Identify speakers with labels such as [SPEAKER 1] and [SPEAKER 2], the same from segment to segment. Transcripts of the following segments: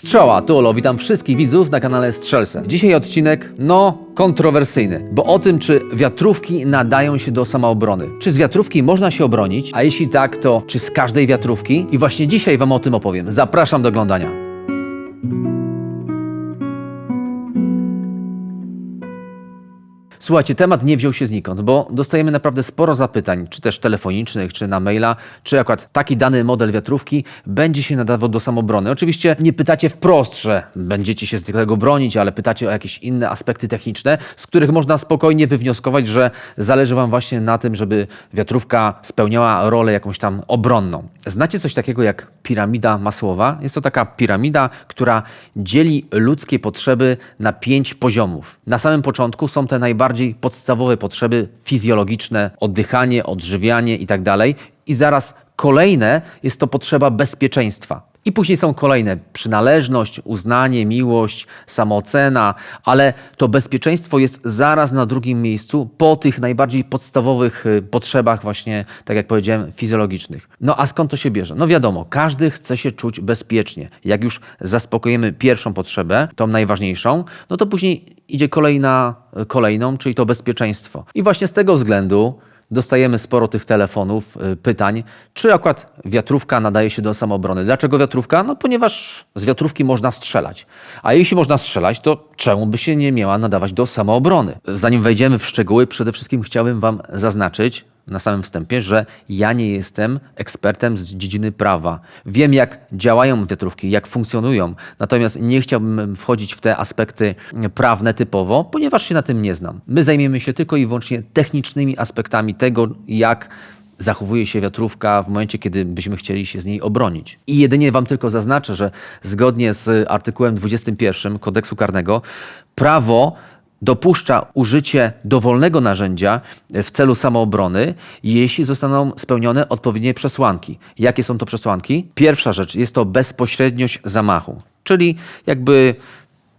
[SPEAKER 1] Strzała, tu witam wszystkich widzów na kanale Strzelce. Dzisiaj odcinek, no, kontrowersyjny, bo o tym, czy wiatrówki nadają się do samoobrony. Czy z wiatrówki można się obronić, a jeśli tak, to czy z każdej wiatrówki? I właśnie dzisiaj Wam o tym opowiem. Zapraszam do oglądania. Słuchajcie, temat nie wziął się znikąd, bo dostajemy naprawdę sporo zapytań, czy też telefonicznych, czy na maila, czy akurat taki dany model wiatrówki będzie się nadawał do samobrony. Oczywiście nie pytacie wprost, że będziecie się z tego bronić, ale pytacie o jakieś inne aspekty techniczne, z których można spokojnie wywnioskować, że zależy Wam właśnie na tym, żeby wiatrówka spełniała rolę jakąś tam obronną. Znacie coś takiego jak piramida masłowa? Jest to taka piramida, która dzieli ludzkie potrzeby na pięć poziomów. Na samym początku są te najbardziej podstawowe potrzeby fizjologiczne, oddychanie, odżywianie itd. I zaraz kolejne jest to potrzeba bezpieczeństwa. I później są kolejne przynależność, uznanie, miłość, samoocena, ale to bezpieczeństwo jest zaraz na drugim miejscu po tych najbardziej podstawowych y, potrzebach właśnie, tak jak powiedziałem, fizjologicznych. No a skąd to się bierze? No wiadomo, każdy chce się czuć bezpiecznie. Jak już zaspokojimy pierwszą potrzebę, tą najważniejszą, no to później idzie kolejna, y, kolejną, czyli to bezpieczeństwo. I właśnie z tego względu Dostajemy sporo tych telefonów, y, pytań, czy akurat wiatrówka nadaje się do samoobrony. Dlaczego wiatrówka? No ponieważ z wiatrówki można strzelać. A jeśli można strzelać, to czemu by się nie miała nadawać do samoobrony? Zanim wejdziemy w szczegóły, przede wszystkim chciałbym Wam zaznaczyć, na samym wstępie, że ja nie jestem ekspertem z dziedziny prawa. Wiem, jak działają wiatrówki, jak funkcjonują, natomiast nie chciałbym wchodzić w te aspekty prawne typowo, ponieważ się na tym nie znam. My zajmiemy się tylko i wyłącznie technicznymi aspektami tego, jak zachowuje się wiatrówka w momencie, kiedy byśmy chcieli się z niej obronić. I jedynie Wam tylko zaznaczę, że zgodnie z artykułem 21 kodeksu karnego, prawo dopuszcza użycie dowolnego narzędzia w celu samoobrony, jeśli zostaną spełnione odpowiednie przesłanki. Jakie są to przesłanki? Pierwsza rzecz jest to bezpośredniość zamachu, czyli jakby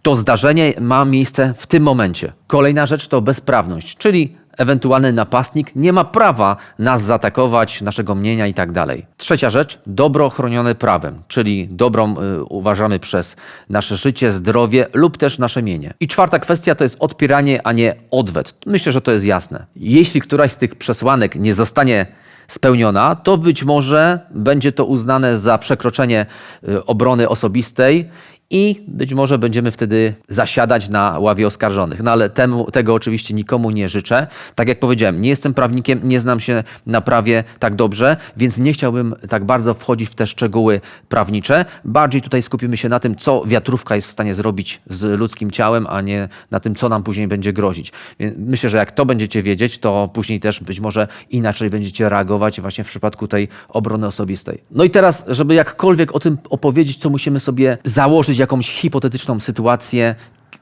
[SPEAKER 1] to zdarzenie ma miejsce w tym momencie. Kolejna rzecz to bezprawność, czyli ewentualny napastnik nie ma prawa nas zaatakować, naszego mienia i tak dalej. Trzecia rzecz, dobro chronione prawem, czyli dobrą y, uważamy przez nasze życie, zdrowie lub też nasze mienie. I czwarta kwestia to jest odpieranie, a nie odwet. Myślę, że to jest jasne. Jeśli któraś z tych przesłanek nie zostanie spełniona, to być może będzie to uznane za przekroczenie y, obrony osobistej i być może będziemy wtedy zasiadać na ławie oskarżonych. No ale temu, tego oczywiście nikomu nie życzę. Tak jak powiedziałem, nie jestem prawnikiem, nie znam się na prawie tak dobrze, więc nie chciałbym tak bardzo wchodzić w te szczegóły prawnicze. Bardziej tutaj skupimy się na tym, co wiatrówka jest w stanie zrobić z ludzkim ciałem, a nie na tym, co nam później będzie grozić. Myślę, że jak to będziecie wiedzieć, to później też być może inaczej będziecie reagować właśnie w przypadku tej obrony osobistej. No i teraz, żeby jakkolwiek o tym opowiedzieć, to musimy sobie założyć jakąś hipotetyczną sytuację,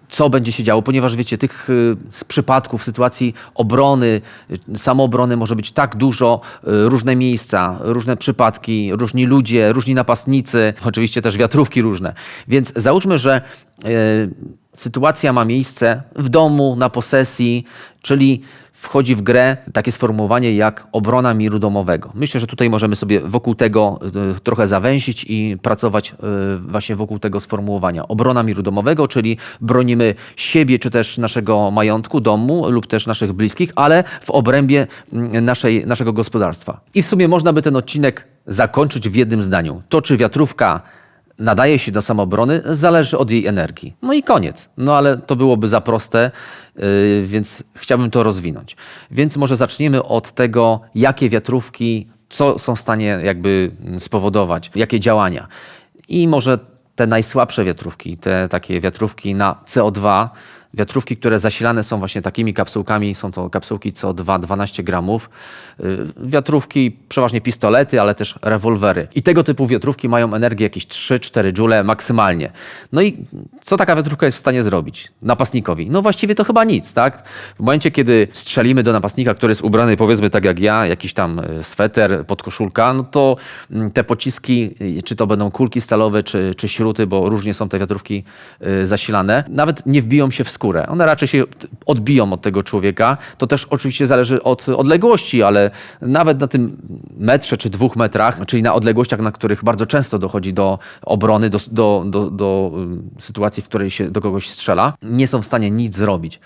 [SPEAKER 1] co będzie się działo, ponieważ wiecie, tych y, przypadków, sytuacji obrony, y, samoobrony może być tak dużo, y, różne miejsca, różne przypadki, różni ludzie, różni napastnicy, oczywiście też wiatrówki różne. Więc załóżmy, że y, sytuacja ma miejsce w domu, na posesji, czyli wchodzi w grę takie sformułowanie jak obrona miru domowego. Myślę, że tutaj możemy sobie wokół tego y, trochę zawęzić i pracować y, właśnie wokół tego sformułowania. Obrona miru domowego, czyli bronimy siebie czy też naszego majątku, domu lub też naszych bliskich, ale w obrębie mm, naszej, naszego gospodarstwa. I w sumie można by ten odcinek zakończyć w jednym zdaniu. To, czy wiatrówka nadaje się do samoobrony, zależy od jej energii. No i koniec. No ale to byłoby za proste, yy, więc chciałbym to rozwinąć. Więc może zaczniemy od tego, jakie wiatrówki, co są w stanie jakby spowodować, jakie działania. I może te najsłabsze wiatrówki, te takie wiatrówki na CO2, wiatrówki, które zasilane są właśnie takimi kapsułkami, są to kapsułki CO2 12 gramów, yy, wiatrówki, przeważnie pistolety, ale też rewolwery. I tego typu wiatrówki mają energię jakieś 3-4 joule maksymalnie. No i co taka wiatrówka jest w stanie zrobić napastnikowi? No właściwie to chyba nic, tak? W momencie, kiedy strzelimy do napastnika, który jest ubrany powiedzmy tak jak ja, jakiś tam y, sweter, podkoszulka, no to mm, te pociski, y, czy to będą kulki stalowe, czy, czy śruty, bo różnie są te wiatrówki y, zasilane, nawet nie wbiją się w skórę. One raczej się odbiją od tego człowieka. To też oczywiście zależy od odległości, ale nawet na tym metrze czy dwóch metrach, czyli na odległościach, na których bardzo często dochodzi do obrony, do, do, do, do ym, sytuacji, w której się do kogoś strzela, nie są w stanie nic zrobić.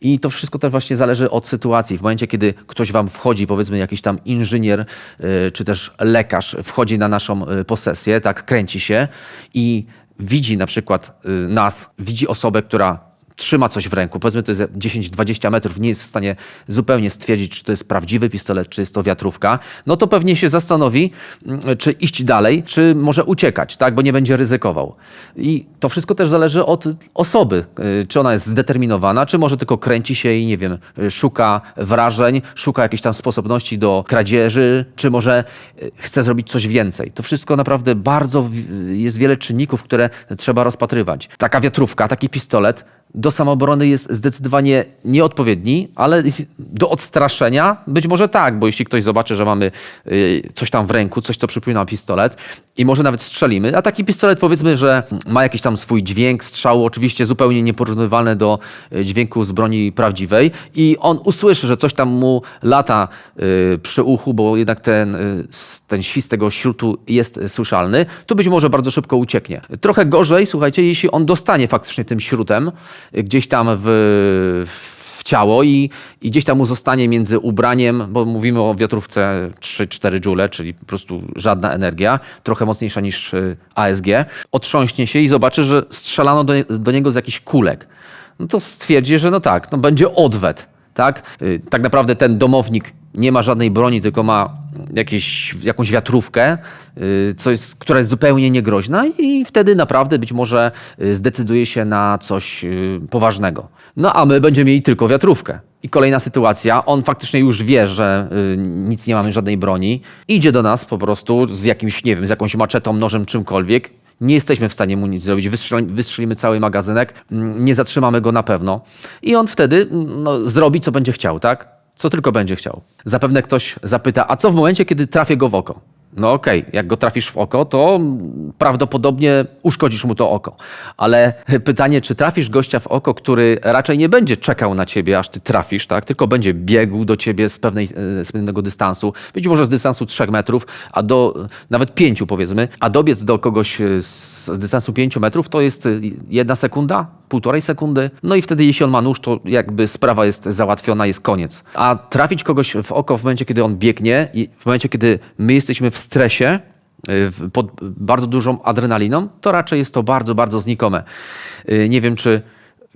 [SPEAKER 1] I to wszystko też właśnie zależy od sytuacji. W momencie, kiedy ktoś wam wchodzi, powiedzmy jakiś tam inżynier y, czy też lekarz wchodzi na naszą y, posesję, tak kręci się i widzi na przykład y, nas, widzi osobę, która trzyma coś w ręku, powiedzmy to jest 10-20 metrów, nie jest w stanie zupełnie stwierdzić, czy to jest prawdziwy pistolet, czy jest to wiatrówka, no to pewnie się zastanowi, mm, czy iść dalej, czy może uciekać, tak, bo nie będzie ryzykował. I to wszystko też zależy od osoby, y, czy ona jest zdeterminowana, czy może tylko kręci się i nie wiem, szuka wrażeń, szuka jakiejś tam sposobności do kradzieży, czy może y, chce zrobić coś więcej. To wszystko naprawdę bardzo jest wiele czynników, które trzeba rozpatrywać. Taka wiatrówka, taki pistolet do samoobrony jest zdecydowanie nieodpowiedni, ale do odstraszenia być może tak, bo jeśli ktoś zobaczy, że mamy y, coś tam w ręku, coś co przypomina pistolet i może nawet strzelimy, a taki pistolet powiedzmy, że ma jakiś tam swój dźwięk strzału, oczywiście zupełnie nieporównywalny do y, dźwięku z broni prawdziwej i on usłyszy, że coś tam mu lata y, przy uchu, bo jednak ten, ten świst tego śrutu jest słyszalny, to być może bardzo szybko ucieknie. Trochę gorzej, słuchajcie, jeśli on dostanie faktycznie tym śrutem gdzieś tam w, w ciało i, i gdzieś tam mu zostanie między ubraniem, bo mówimy o wiatrówce 3-4 joule, czyli po prostu żadna energia, trochę mocniejsza niż y, ASG, otrząśnie się i zobaczy, że strzelano do, do niego z jakichś kulek. No to stwierdzi, że no tak, no będzie odwet. Tak? Y, tak naprawdę ten domownik nie ma żadnej broni, tylko ma jakieś, jakąś wiatrówkę, y, która jest zupełnie niegroźna i wtedy naprawdę być może y, zdecyduje się na coś poważnego. No a my będziemy mieli tylko wiatrówkę. I kolejna sytuacja, on faktycznie już wie, że nic nie mamy, żadnej broni, idzie do nas po prostu z jakimś, nie wiem, z jakąś maczetą, nożem, czymkolwiek, nie jesteśmy w stanie mu nic zrobić. Wystrzeli, wystrzelimy cały magazynek, mm, nie zatrzymamy go na pewno. I on wtedy mm, no, zrobi, co będzie chciał, tak? Co tylko będzie chciał. Zapewne ktoś zapyta, a co w momencie, kiedy trafię go w oko? No okej, jak go trafisz w oko, to prawdopodobnie uszkodzisz mu to oko. Ale pytanie, czy trafisz gościa w oko, który raczej nie będzie czekał na ciebie, aż ty trafisz, tak? Tylko będzie biegł do ciebie z, pewnej, e, z pewnego dystansu, być może z dystansu 3 metrów, a do nawet 5 powiedzmy, a dobiec do kogoś z dystansu 5 metrów to jest e, jedna sekunda, półtorej sekundy. No i wtedy, jeśli on ma nóż, to jakby sprawa jest załatwiona, jest koniec. A trafić kogoś w oko w momencie, kiedy on biegnie i w momencie, kiedy my jesteśmy w stresie, y, pod bardzo dużą adrenaliną, to raczej jest to bardzo, bardzo znikome. Y, Nie wiem, czy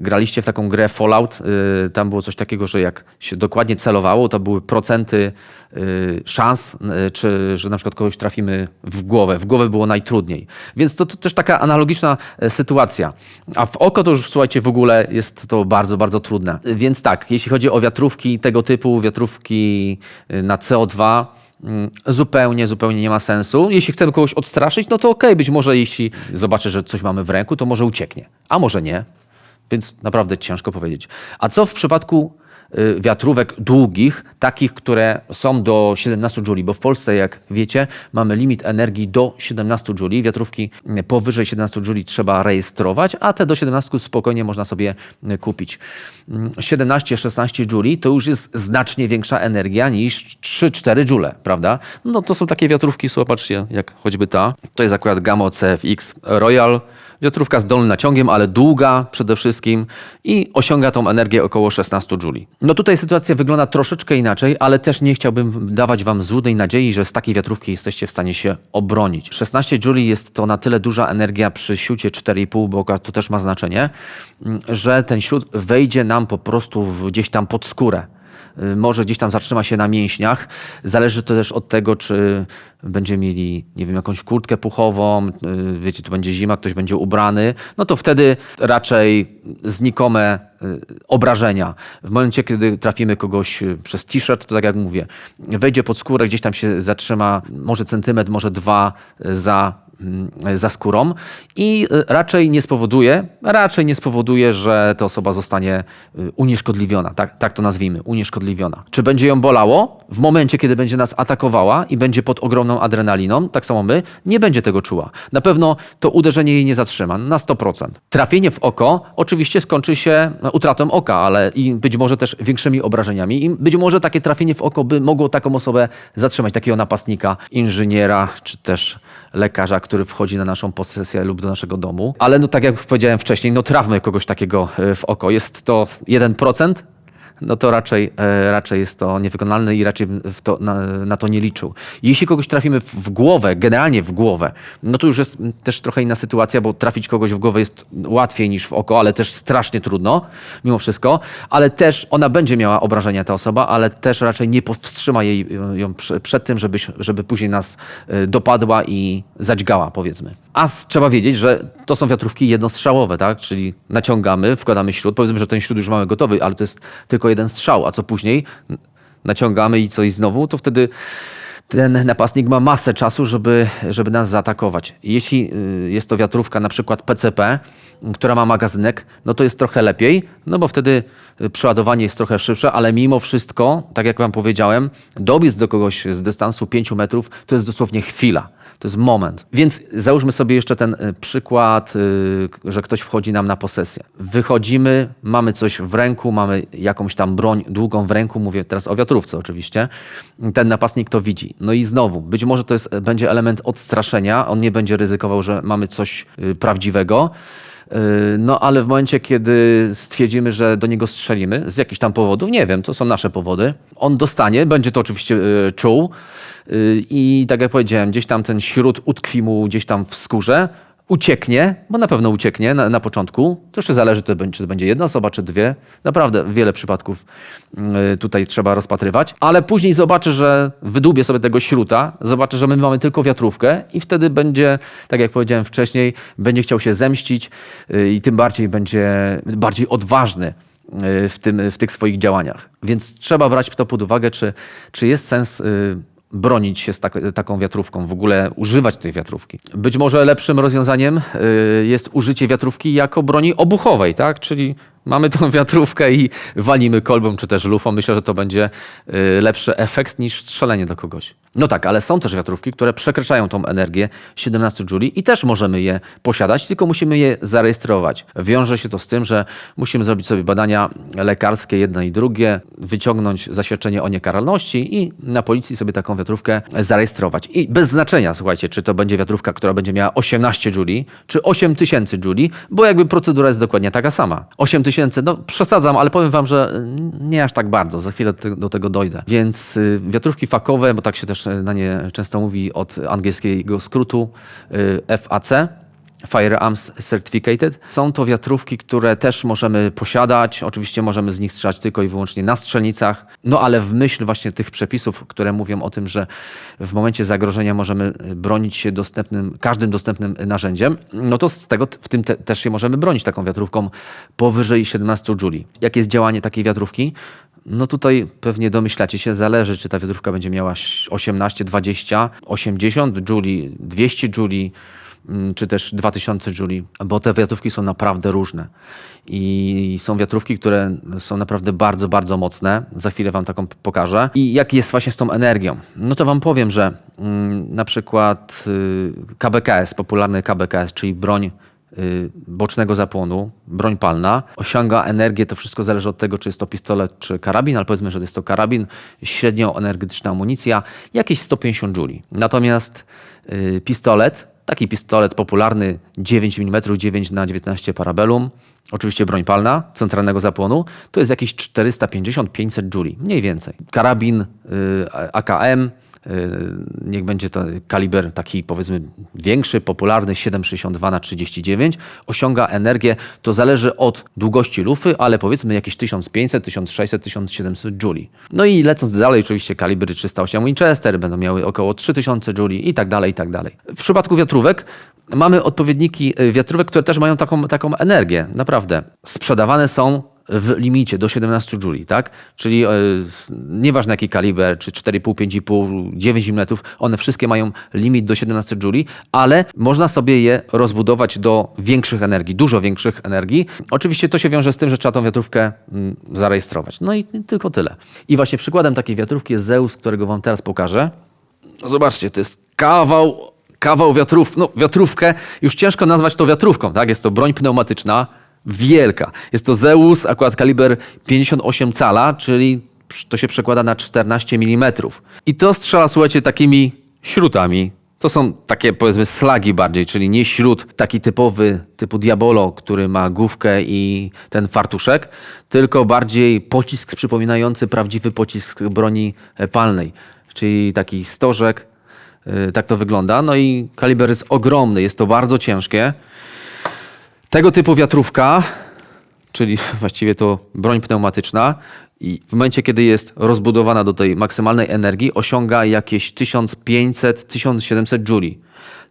[SPEAKER 1] graliście w taką grę Fallout. y, Tam było coś takiego, że jak się dokładnie celowało, to były procenty y, szans, y, czy że na przykład kogoś trafimy w głowę. W głowę było najtrudniej. Więc to, to też taka analogiczna e, sytuacja. A w oko to już, słuchajcie, w ogóle jest to bardzo, bardzo trudne. Więc tak, jeśli chodzi o wiatrówki tego typu, wiatrówki na CO2, Mm, Zupełnie, zupełnie nie ma sensu. Jeśli chcemy kogoś odstraszyć, no to okej, być może jeśli zobaczy, że coś mamy w ręku, to może ucieknie, a może nie. Więc naprawdę ciężko powiedzieć. A co w przypadku y, wiatrówek długich, takich, które są do 17 jouli, bo w Polsce, jak wiecie, mamy limit energii do 17 jouli. Wiatrówki y, powyżej 17 jouli trzeba rejestrować, a te do 17 spokojnie można sobie y, kupić. Mm, 17-16 jouli to już jest znacznie większa energia niż 3-4 joule, prawda? No to są takie wiatrówki, zobaczcie, jak choćby ta. To jest akurat Gamo CFX Royal. Wiatrówka z dolnym naciągiem, ale długa przede wszystkim i osiąga tą energię około 16 jouli. No tutaj sytuacja wygląda troszeczkę inaczej, ale też nie chciałbym dawać wam złudnej nadziei, że z takiej wiatrówki jesteście w stanie się obronić. 16 jouli jest to na tyle duża energia przy siucie 4,5, bo to też ma znaczenie, mm, że ten siut wejdzie nam po prostu gdzieś tam pod skórę może gdzieś tam zatrzyma się na mięśniach. Zależy to też od tego, czy będziemy mieli, nie wiem, jakąś kurtkę puchową, y, wiecie, tu będzie zima, ktoś będzie ubrany, no to wtedy raczej znikome y, obrażenia. W momencie, kiedy trafimy kogoś y, przez t-shirt, to tak jak mówię, wejdzie pod skórę, gdzieś tam się zatrzyma, może centymetr, może dwa y, za za skórą i y, raczej nie spowoduje, raczej nie spowoduje, że ta osoba zostanie y, unieszkodliwiona, tak, tak to nazwijmy, unieszkodliwiona. Czy będzie ją bolało? W momencie, kiedy będzie nas atakowała i będzie pod ogromną adrenaliną, tak samo my, nie będzie tego czuła. Na pewno to uderzenie jej nie zatrzyma, na 100%. Trafienie w oko oczywiście skończy się no, utratą oka, ale i być może też większymi obrażeniami i być może takie trafienie w oko by mogło taką osobę zatrzymać, takiego napastnika, inżyniera czy też lekarza, który wchodzi na naszą posesję lub do naszego domu. Ale no tak jak powiedziałem wcześniej, no trawmy kogoś takiego e, w oko. Jest to 1%, no to raczej, e, raczej jest to niewykonalne i raczej to, na, na to nie liczył. Jeśli kogoś trafimy w, głowę, generalnie w głowę, no to już jest też trochę inna sytuacja, bo trafić kogoś w głowę jest łatwiej niż w oko, ale też strasznie trudno, mimo wszystko, ale też ona będzie miała obrażenia, ta osoba, ale też raczej nie powstrzyma jej e, ją prze- przed tym, żeby, żeby później nas e, dopadła i zadźgała, powiedzmy. A trzeba wiedzieć, że to są wiatrówki jednostrzałowe, tak? Czyli naciągamy, wkładamy śrut, powiedzmy, że ten śrut już mamy gotowy, ale to jest tylko jeden strzał, a co później? Naciągamy i coś znowu, to wtedy ten napastnik ma masę czasu, żeby, żeby nas zaatakować. Jeśli y, jest to wiatrówka na przykład PCP, która ma magazynek, no to jest trochę lepiej, no bo wtedy przeładowanie jest trochę szybsze, ale mimo wszystko, tak jak wam powiedziałem, dobiec do kogoś z dystansu 5 metrów to jest dosłownie chwila. To jest moment. Więc załóżmy sobie jeszcze ten y, przykład, y, że ktoś wchodzi nam na posesję. Wychodzimy, mamy coś w ręku, mamy jakąś tam broń długą w ręku, mówię teraz o wiatrówce oczywiście. Ten napastnik to widzi. No i znowu, być może to jest, będzie element odstraszenia, on nie będzie ryzykował, że mamy coś y, prawdziwego. Y, No, ale w momencie, kiedy stwierdzimy, że do niego strzelimy z jakichś tam powodów, nie wiem, to są nasze powody, on dostanie, będzie to oczywiście y, czuł y, i tak jak powiedziałem, gdzieś tam ten śród utkwi mu gdzieś tam w skórze, ucieknie, bo na pewno ucieknie na, na początku. To jeszcze zależy, czy to będzie jedna osoba, czy dwie. Naprawdę wiele przypadków y, tutaj trzeba rozpatrywać. Ale później zobaczy, że wydłubię sobie tego śruta, zobaczy, że my mamy tylko wiatrówkę i wtedy będzie, tak jak powiedziałem wcześniej, będzie chciał się zemścić y, i tym bardziej będzie bardziej odważny y, w, tym, w tych swoich działaniach. Więc trzeba brać to pod uwagę, czy, czy jest sens bronić się z tak, taką wiatrówką, w ogóle używać tej wiatrówki. Być może lepszym rozwiązaniem y, jest użycie wiatrówki jako broni obuchowej, tak? Czyli mamy tą wiatrówkę i walimy kolbą czy też lufą. Myślę, że to będzie y, lepszy efekt niż strzelenie do kogoś. No tak, ale są też wiatrówki, które przekraczają tą energię 17 Joule i też możemy je posiadać, tylko musimy je zarejestrować. Wiąże się to z tym, że musimy zrobić sobie badania lekarskie, jedno i drugie, wyciągnąć zaświadczenie o niekaralności i na policji sobie taką wiatrówkę zarejestrować. I bez znaczenia, słuchajcie, czy to będzie wiatrówka, która będzie miała 18 Joule, czy 8000 Joule, bo jakby procedura jest dokładnie taka sama. 8000, no przesadzam, ale powiem wam, że y, nie aż tak bardzo, za chwilę do te- do tego dojdę. Więc y, wiatrówki fakowe, bo tak się też y, na nie często mówi od angielskiego skrótu y, FAC, Firearms Certificated. Są to wiatrówki, które też możemy posiadać. Oczywiście możemy z nich strzelać tylko i wyłącznie na strzelnicach. No ale w myśl właśnie tych przepisów, które mówią o tym, że w momencie zagrożenia możemy y, bronić się dostępnym, każdym dostępnym narzędziem, no to z tego w tym te, też się możemy bronić taką wiatrówką powyżej 17 Joule. Jakie jest działanie takiej wiatrówki? No tutaj pewnie domyślacie się, zależy czy ta wiatrówka będzie miała 18, 20, 80 Joule, 200 Joule, mm, czy też 2000 Joule, bo te wiatrówki są naprawdę różne. I są wiatrówki, które są naprawdę bardzo, bardzo mocne. Za chwilę Wam taką pokażę. I jak jest właśnie z tą energią? No to Wam powiem, że mm, na przykład y, KBKS, popularny KBKS, czyli broń y, bocznego zapłonu, broń palna, osiąga energię, to wszystko zależy od tego, czy jest to pistolet, czy karabin, ale powiedzmy, że jest to karabin, średnio energetyczna amunicja, jakieś 150 Joule. Natomiast y, pistolet, taki pistolet popularny 9 mm, 9 na 19 parabellum, oczywiście broń palna, centralnego zapłonu, to jest jakieś 450-500 Joule, mniej więcej. Karabin y, AKM, niech będzie to kaliber taki powiedzmy większy, popularny 7,62 na 39, osiąga energię, to zależy od długości lufy, ale powiedzmy jakieś 1500, 1600, 1700 Joule. No i lecąc dalej, oczywiście kalibry 308 Winchester będą miały około 3000 Joule i tak dalej, i tak dalej. W przypadku wiatrówek mamy odpowiedniki y, wiatrówek, które też mają taką, taką energię, naprawdę. Sprzedawane są w limicie do 17 Joule, tak? Czyli e, nieważne jaki kaliber, czy 4,5, 5,5, 9 mm, one wszystkie mają limit do 17 Joule, ale można sobie je rozbudować do większych energii, dużo większych energii. Oczywiście to się wiąże z tym, że trzeba tą wiatrówkę mm, zarejestrować. No i tylko tyle. I właśnie przykładem takiej wiatrówki jest Zeus, którego wam teraz pokażę. No zobaczcie, to jest kawał, kawał wiatrów, no wiatrówkę, już ciężko nazwać to wiatrówką, tak? Jest to broń pneumatyczna, wielka. Jest to Zeus, akurat kaliber 58 cala, czyli to się przekłada na 14 mm. I to strzela, słuchajcie, takimi śrutami. To są takie, powiedzmy, slagi bardziej, czyli nie śrut taki typowy, typu Diabolo, który ma główkę i ten fartuszek, tylko bardziej pocisk przypominający prawdziwy pocisk broni palnej, czyli taki stożek, y, tak to wygląda. No i kaliber jest ogromny, jest to bardzo ciężkie. Tego typu wiatrówka, czyli właściwie to broń pneumatyczna, i w momencie, kiedy jest rozbudowana do tej maksymalnej energii, osiąga jakieś 1500-1700 jouli.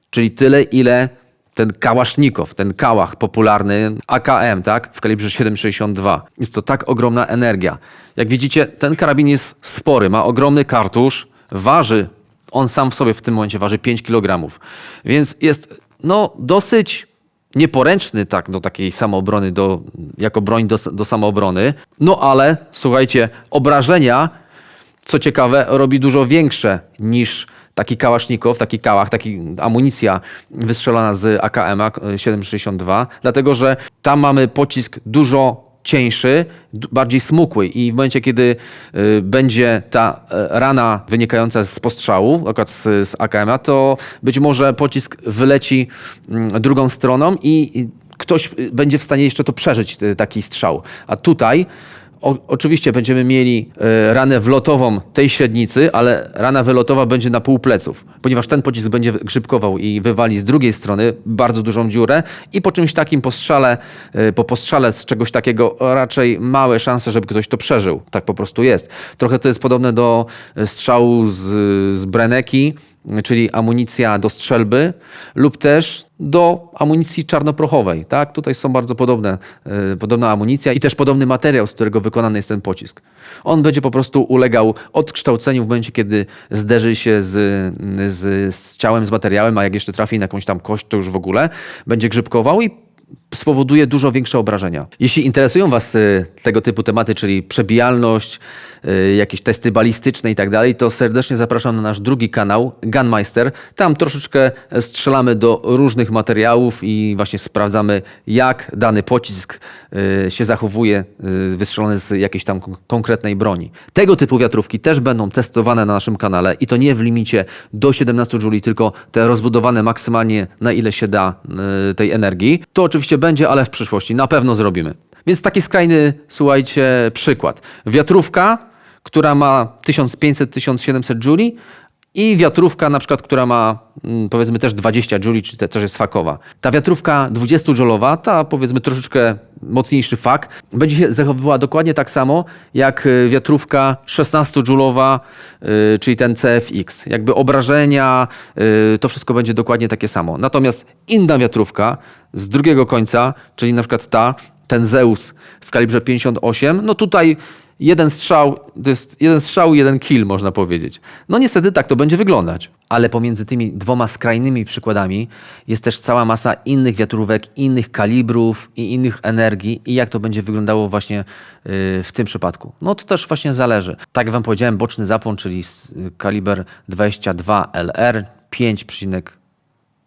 [SPEAKER 1] Czyli tyle, ile ten kałasznikow, ten kałach popularny AKM, tak, w kalibrze 7,62. Jest to tak ogromna energia. Jak widzicie, ten karabin jest spory, ma ogromny kartusz, waży, on sam w sobie w tym momencie waży 5 kg. Więc jest, no, dosyć nieporęczny tak do takiej samoobrony, do, jako broń do, do samoobrony. No ale słuchajcie, obrażenia, co ciekawe, robi dużo większe niż taki kałasznikow, taki kałach, taki amunicja wystrzelona z AKM 7,62, dlatego że tam mamy pocisk dużo cieńszy, bardziej smukły i w momencie, kiedy y, będzie ta y, rana wynikająca z postrzału, akurat z, z AKM-a, to być może pocisk wyleci mm, drugą stroną i, ktoś y, będzie w stanie jeszcze to przeżyć, taki strzał. A tutaj o, oczywiście będziemy mieli e, ranę wlotową tej średnicy, ale rana wylotowa będzie na pół pleców, ponieważ ten pocisk będzie grzybkował i wywali z drugiej strony bardzo dużą dziurę i po czymś takim postrzale, e, po postrzale z czegoś takiego raczej małe szanse, żeby ktoś to przeżył. Tak po prostu jest. Trochę to jest podobne do e, strzału z, z Breneki, czyli amunicja do strzelby lub też do amunicji czarnoprochowej. Tak? Tutaj są bardzo podobne, e, podobna amunicja i też podobny materiał, z którego wykonany jest ten pocisk. On będzie po prostu ulegał odkształceniu w momencie, kiedy zderzy się z, z, z ciałem, z materiałem, a jak jeszcze trafi na jakąś tam kość, to już w ogóle będzie grzybkował i spowoduje dużo większe obrażenia. Jeśli interesują Was y, tego typu tematy, czyli przebijalność, y, jakieś testy balistyczne i tak dalej, to serdecznie zapraszam na nasz drugi kanał, Gunmeister. Tam troszeczkę strzelamy do różnych materiałów i właśnie sprawdzamy, jak dany pocisk y, się zachowuje, wystrzelony z jakiejś tam kon- konkretnej broni. Tego typu wiatrówki też będą testowane na naszym kanale i to nie w limicie do 17 Joule, tylko te rozbudowane maksymalnie na ile się da tej energii. To oczywiście będzie, ale w przyszłości na pewno zrobimy. Więc taki skrajny, słuchajcie, przykład. Wiatrówka, która ma 1500-1700 Joule i wiatrówka na przykład, która ma mm, powiedzmy też 20 Joule, czy te, też jest fakowa. Ta wiatrówka 20 Joule'owa, ta powiedzmy troszeczkę mocniejszy fak, będzie się zachowywała dokładnie tak samo jak y, wiatrówka 16 Joule'owa, y, czyli ten CFX. Jakby obrażenia, y, to wszystko będzie dokładnie takie samo. Natomiast inna wiatrówka z drugiego końca, czyli na przykład ta, ten Zeus w kalibrze 58, no tutaj jeden strzał, to jest jeden strzał, jeden kill, można powiedzieć. No niestety tak to będzie wyglądać. Ale pomiędzy tymi dwoma skrajnymi przykładami jest też cała masa innych wiatrówek, innych kalibrów i innych energii i jak to będzie wyglądało właśnie yy, w tym przypadku. No to też właśnie zależy. Tak jak wam powiedziałem, boczny zapłon, czyli kaliber 22 LR 5,6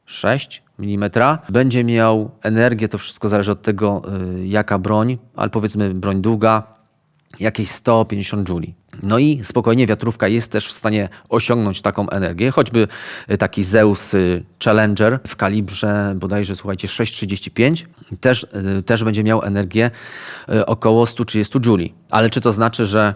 [SPEAKER 1] 6 mm. Będzie miał energię, to wszystko zależy od tego, y, jaka broń, ale powiedzmy broń długa, jakieś 150 jouli. No i spokojnie wiatrówka jest też w stanie osiągnąć taką energię, choćby y, taki Zeus y, Challenger w kalibrze bodajże, słuchajcie, 6,35 też, y, też będzie miał energię około 130 jouli. Ale czy to znaczy, że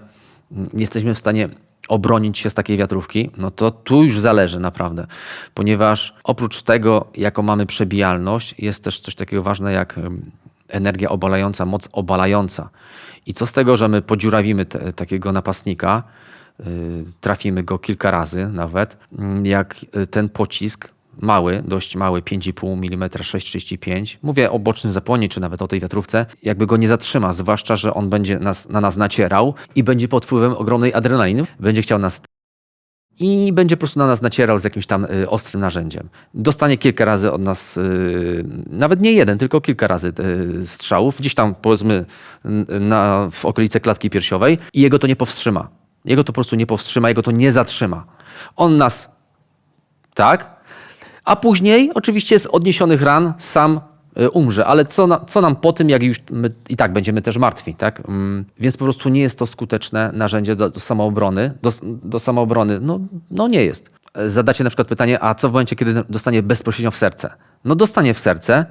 [SPEAKER 1] mm, jesteśmy w stanie obronić się z takiej wiatrówki, no to tu już zależy naprawdę, ponieważ oprócz tego, jaką mamy przebijalność, jest też coś takiego ważne jak energia obalająca, moc obalająca. I co z tego, że my podziurawimy te, takiego napastnika, y, trafimy go kilka razy nawet, mm, jak y, ten pocisk mały, dość mały, 5,5 mm 6,35. Mówię o bocznym zapłonie, czy nawet o tej wiatrówce, jakby go nie zatrzyma, zwłaszcza, że on będzie nas, na nas nacierał i będzie pod wpływem ogromnej adrenaliny, będzie chciał nas i będzie po prostu na nas nacierał z jakimś tam y, ostrym narzędziem. Dostanie kilka razy od nas, y, nawet nie jeden, tylko kilka razy y, strzałów, gdzieś tam powiedzmy na, w okolicy klatki piersiowej i jego to nie powstrzyma. Jego to po prostu nie powstrzyma, jego to nie zatrzyma. On nas, tak, a później oczywiście z odniesionych ran sam umrze. Ale co, na, co nam po tym, jak już i tak będziemy też martwi, tak? Mm, Więc po prostu nie jest to skuteczne narzędzie do, do samoobrony. Do, do samoobrony, no, no nie jest. E, Zadacie na przykład pytanie, a co w momencie, kiedy dostanie bezpośrednio w serce? No dostanie w serce,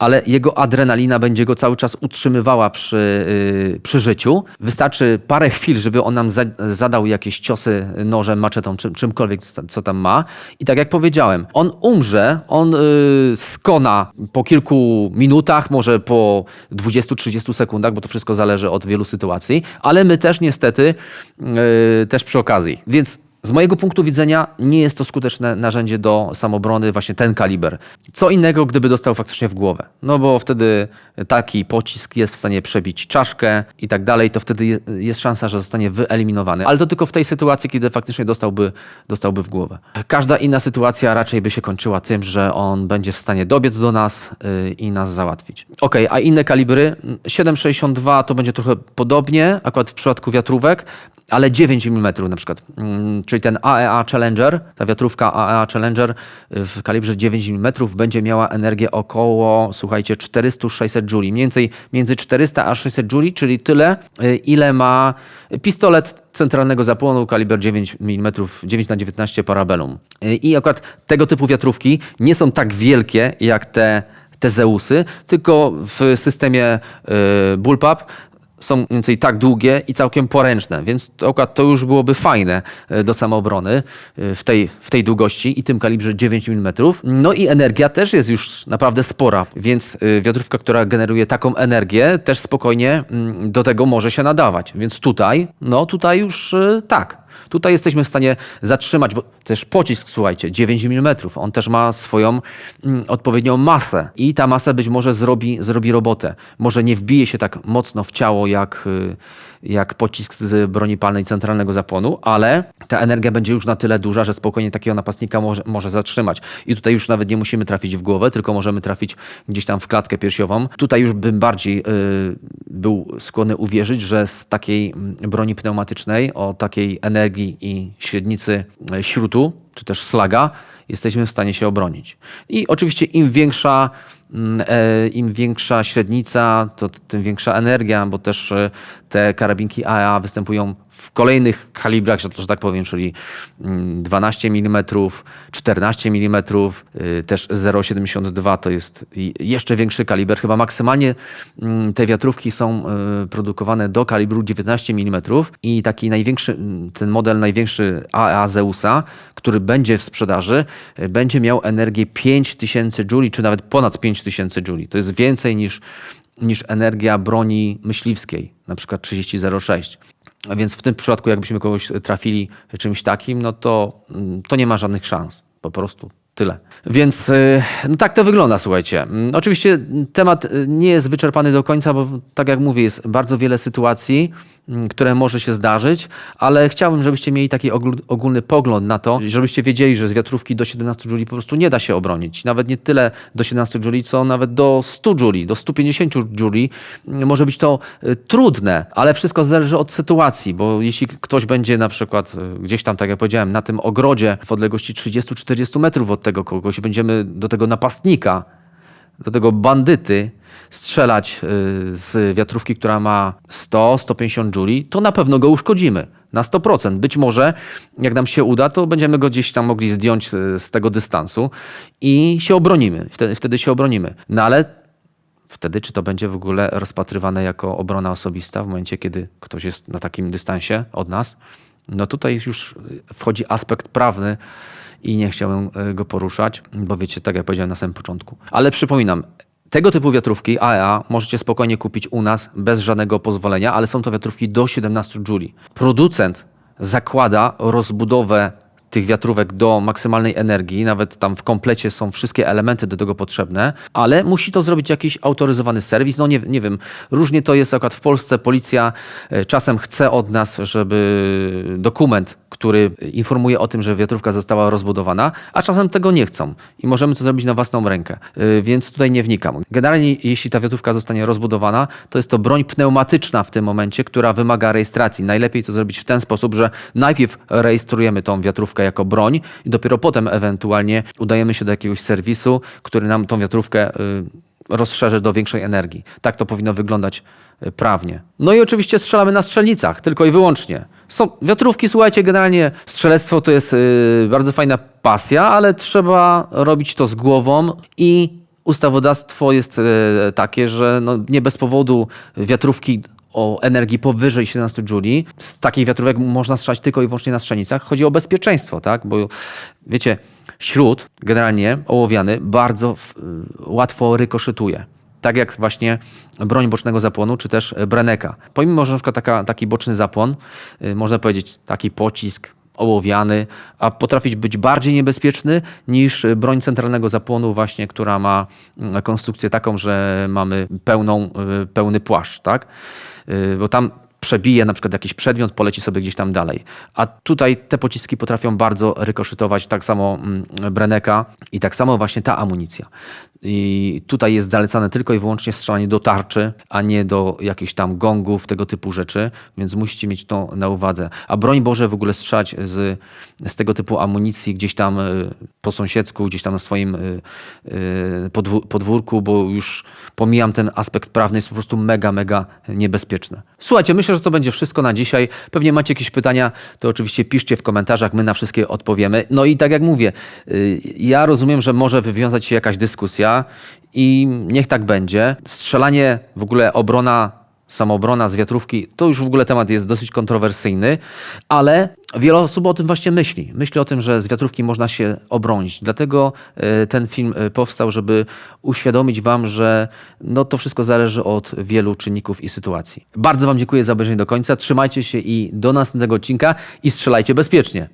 [SPEAKER 1] ale jego adrenalina będzie go cały czas utrzymywała przy, yy, przy życiu. Wystarczy parę chwil, żeby on nam za, zadał jakieś ciosy nożem, maczetą, czym, czymkolwiek, co, tam ma. I tak jak powiedziałem, on umrze, on yy, skona po kilku minutach, może po 20-30 sekundach, bo to wszystko zależy od wielu sytuacji, ale my też niestety yy, też przy okazji. Więc z mojego punktu widzenia nie jest to skuteczne narzędzie do samobrony, właśnie ten kaliber. Co innego, gdyby dostał faktycznie w głowę. No bo wtedy taki pocisk jest w stanie przebić czaszkę i tak dalej, to wtedy je- jest szansa, że zostanie wyeliminowany. Ale to tylko w tej sytuacji, kiedy faktycznie dostałby, dostałby w głowę. Każda inna sytuacja raczej by się kończyła tym, że on będzie w stanie dobiec do nas yy, i nas załatwić. Okej, a inne kalibry? 7,62 to będzie trochę podobnie, akurat w przypadku wiatrówek, ale 9 mm na przykład. Czyli ten AEA Challenger, ta wiatrówka AEA Challenger w kalibrze 9 mm będzie miała energię około, słuchajcie, 400-600 jouli. Mniej więcej między 400 a 600 jouli, czyli tyle, y, ile ma pistolet centralnego zapłonu kaliber 9 mm, 9 na 19 Parabellum. Y, I akurat tego typu wiatrówki nie są tak wielkie jak te te Zeusy, tylko w systemie y, Bullpup są mniej więcej tak długie i całkiem poręczne, więc to, to już byłoby fajne e, do samoobrony e, w tej, w tej długości i tym kalibrze 9 mm. No i energia też jest już naprawdę spora, więc e, wiatrówka, która generuje taką energię, też spokojnie mm, do tego może się nadawać. Więc tutaj, no tutaj już tak. Tutaj jesteśmy w stanie zatrzymać, bo też pocisk, słuchajcie, 9 mm, on też ma swoją mm, odpowiednią masę i ta masa być może zrobi, zrobi robotę. Może nie wbije się tak mocno w ciało jak, y, jak pocisk z broni palnej centralnego zapłonu, ale ta energia będzie już na tyle duża, że spokojnie takiego napastnika może, może zatrzymać. I tutaj już nawet nie musimy trafić w głowę, tylko możemy trafić gdzieś tam w klatkę piersiową. Tutaj już bym bardziej y, był skłonny uwierzyć, że z takiej broni pneumatycznej, o takiej energii i średnicy e, śrutu, czy też slaga, jesteśmy w stanie się obronić. I oczywiście im większa, mm, e, im większa średnica, to tym większa energia, bo też e, te karabinki AEA występują w kolejnych kalibrach, że, że tak powiem, czyli mm, 12 mm, 14 mm, y, też 0,72 to jest jeszcze większy kaliber. Chyba maksymalnie mm, te wiatrówki są y, produkowane do kalibru 19 mm i taki największy, mm, ten model największy AEA Zeusa, który będzie w sprzedaży, y, będzie miał energię 5000 jouli, czy nawet ponad 5000 jouli. To jest więcej niż, niż energia broni myśliwskiej, na przykład 3006. Więc w tym przypadku, jakbyśmy kogoś trafili czymś takim, no to, mm, to nie ma żadnych szans. Po prostu tyle. Więc y, no tak to wygląda, słuchajcie. Mm, Oczywiście temat y, nie jest wyczerpany do końca, bo tak jak mówię, jest bardzo wiele sytuacji, które może się zdarzyć, ale chciałbym, żebyście mieli taki ogól- ogólny pogląd na to, żebyście wiedzieli, że z wiatrówki do 17 jouli po prostu nie da się obronić. Nawet nie tyle do 17 jouli, co nawet do 100 jouli, do 150 jouli. Mm, Może być to y, trudne, ale wszystko zależy od sytuacji, bo jeśli ktoś będzie na przykład y, gdzieś tam, tak jak powiedziałem, na tym ogrodzie w odległości 30-40 metrów od tego kogoś, będziemy do tego napastnika, do tego bandyty strzelać y, z wiatrówki, która ma 100-150 jouli, to na pewno go uszkodzimy. Na 100%. Być może, jak nam się uda, to będziemy go gdzieś tam mogli zdjąć y, z tego dystansu i się obronimy. Wtedy, wtedy się obronimy. No ale wtedy, czy to będzie w ogóle rozpatrywane jako obrona osobista w momencie, kiedy ktoś jest na takim dystansie od nas? No tutaj już wchodzi aspekt prawny i nie chciałem e, go poruszać, bo wiecie, tak jak powiedziałem na samym początku. Ale przypominam, tego typu wiatrówki AEA możecie spokojnie kupić u nas bez żadnego pozwolenia, ale są to wiatrówki do 17 jouli. Producent zakłada rozbudowę tych wiatrówek do maksymalnej energii, nawet tam w komplecie są wszystkie elementy do tego potrzebne, ale musi to zrobić jakiś autoryzowany serwis. No nie, nie wiem, różnie to jest akurat w Polsce. Policja e, czasem chce od nas, żeby dokument, który informuje o tym, że wiatrówka została rozbudowana, a czasem tego nie chcą i możemy to zrobić na własną rękę, E, więc tutaj nie wnikam. Generalnie jeśli ta wiatrówka zostanie rozbudowana, to jest to broń pneumatyczna w tym momencie, która wymaga rejestracji. Najlepiej to zrobić w ten sposób, że najpierw rejestrujemy tą wiatrówkę jako broń i dopiero potem ewentualnie udajemy się do jakiegoś serwisu, który nam tą wiatrówkę y, rozszerzy do większej energii. Tak to powinno wyglądać y, prawnie. No i oczywiście strzelamy na strzelnicach, tylko i wyłącznie. Są wiatrówki, słuchajcie, generalnie strzelectwo to jest y, bardzo fajna pasja, ale trzeba robić to z głową i ustawodawstwo jest y, takie, że no, nie bez powodu wiatrówki o energii powyżej 17 jouli. Z takich wiatrówek można strzelać tylko i wyłącznie na strzelnicach. Chodzi o bezpieczeństwo, tak? Bo wiecie, śród generalnie ołowiany bardzo y, łatwo rykoszytuje. Tak jak właśnie broń bocznego zapłonu, czy też y, breneka. Pomimo, że na przykład taka, taki boczny zapłon, y, można powiedzieć taki pocisk, ołowiany, a potrafić być bardziej niebezpieczny niż y, broń centralnego zapłonu właśnie, która ma mm, konstrukcję taką, że mamy pełną, pełny płaszcz, tak? Bo tam przebije na przykład jakiś przedmiot, poleci sobie gdzieś tam dalej. A tutaj te pociski potrafią bardzo rykoszytować, tak samo mm, Breneka i tak samo właśnie ta amunicja. I tutaj jest zalecane tylko i wyłącznie strzelanie do tarczy, a nie do jakichś tam gongów, tego typu rzeczy, więc musicie mieć to na uwadze. A broń Boże w ogóle strzelać z, z tego typu amunicji gdzieś tam y, po sąsiedzku, gdzieś tam na swoim y, y, podwó- podwórku, bo już pomijam ten aspekt prawny, jest po prostu mega, mega niebezpieczne. Słuchajcie, myślę, że to będzie wszystko na dzisiaj. Pewnie macie jakieś pytania, to oczywiście piszcie w komentarzach, my na wszystkie odpowiemy. No i tak jak mówię, y, ja rozumiem, że może wywiązać się jakaś dyskusja i niech tak będzie. Strzelanie, w ogóle obrona, samoobrona z wiatrówki, to już w ogóle temat jest dosyć kontrowersyjny, ale wiele osób o tym właśnie myśli. Myśli o tym, że z wiatrówki można się obronić. Dlatego y, ten film y, powstał, żeby uświadomić wam, że no, to wszystko zależy od wielu czynników i sytuacji. Bardzo wam dziękuję za obejrzenie do końca. Trzymajcie się i do następnego odcinka i strzelajcie bezpiecznie.